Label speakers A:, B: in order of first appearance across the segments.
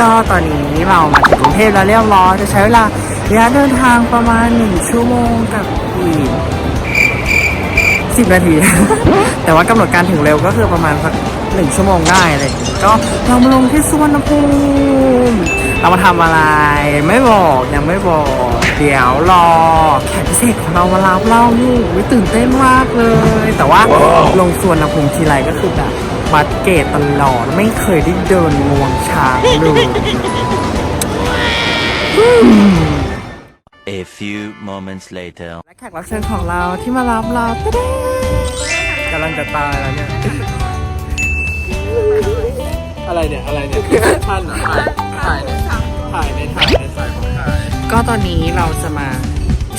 A: ก็ตอนนี้เรามาถึงกรุงเทพแล้วเรียบร้อยจะใช้เวลาระยะเดินทางประมาณหนึ่งชั่วโมงกับอีกสิบนาที แต่ว่ากำหนดการถึงเร็วก็คือประมาณสักหนึ่งชั่วโมงได้เลยก็เรามาลงที่สุวรรณภูมิเรามาทำอะไรไม่บอกยังไม่บอก เดี๋ยวรอแขกพิเศษของเรามารับเราอยู่ตื่นเต้นมากเลย แต่ว่าลงสุวรรณภูมิทีไรก็คือแบบ บัดเกตตลอด ไม่เคยได้เดินงวงช้างเลย
B: A few moments later.
A: และแขกรับเชิญของเราที่มารับเราตะเด้กำลังจะตายแล้วเนี่ย
C: อะไรเนี่ย อะไรเนี่ยท่านถ่ายถ่ายในถ่ายในถ่ายในสายของถ่าย
A: ก็ตอนนี้เราจะมา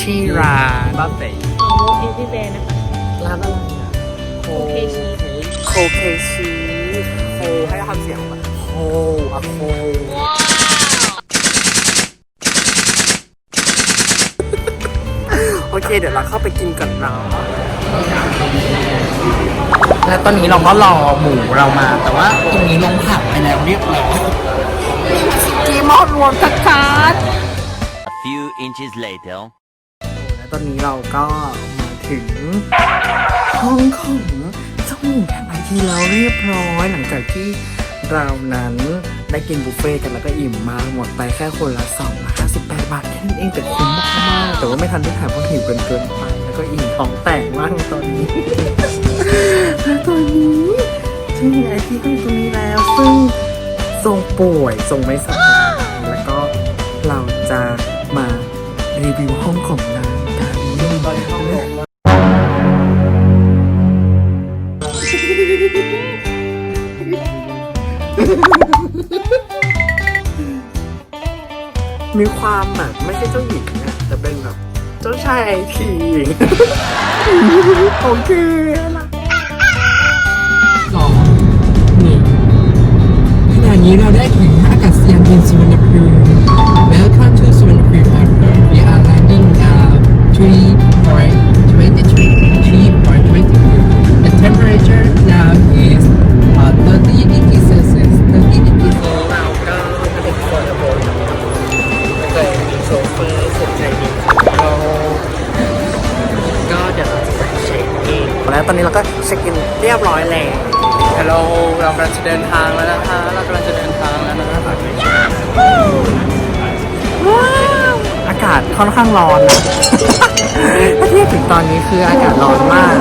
A: ที่ร้าน
C: บ้านเต๋
D: ของโมเอทีแบนนะคะ
A: ร้านอะไรอะ
D: โอเคชี
A: โค เคชีโคให้ทำเสียงแบบโคอะโคโอเคเดี๋ยวเราเข้าไปกินกันเราและตอนนี้เราก็รอหมูเรามา แต่ว่าตรงนี้ลงผักไปแล้วเรียบร้อยกีมอดรวมชัด
B: A few inches later.
A: และตอนนี้เราก็มาถึงห้องของ ทีแล้วเรียบร้อยหลังจากที่เรานั้นได้กินบุฟเฟ่ต์กันแล้วก็อิ่มมากหมดไปแค่คนละ258 บาทแค่นั้นเองแต่คุ้มมากๆแต่ว่าไม่ทันได้ถ่ายเพราะหิวเกินเกินไปแล้วก็อิ่มท้องแตกมากตอนนี้แล้วตอนนี้เจ้าหมูไอทีก็อยู่ตรงนี้แล้ว ซึ่งทรงป่วยทรงไม่สบายแล้วก็เราจะมารีวิวห้องของนางกัน มีความแบบไม่ใช่เจ้าหญิงนะแต่เป็นแบบ เจ้าชายไอทีโอเคนะ แล้วตอนนี้เราก็เช็คอินเรียบร้อยแล้ว
C: ฮัลโหลเรากำลังจะเดินทางแล้วนะคะ เรากำลังจะเดินทางแล้วนะคะ
A: อากาศค่อนข้างร้อนนะถ้าเทียบถึงตอนนี้คืออากาศร้อนมาก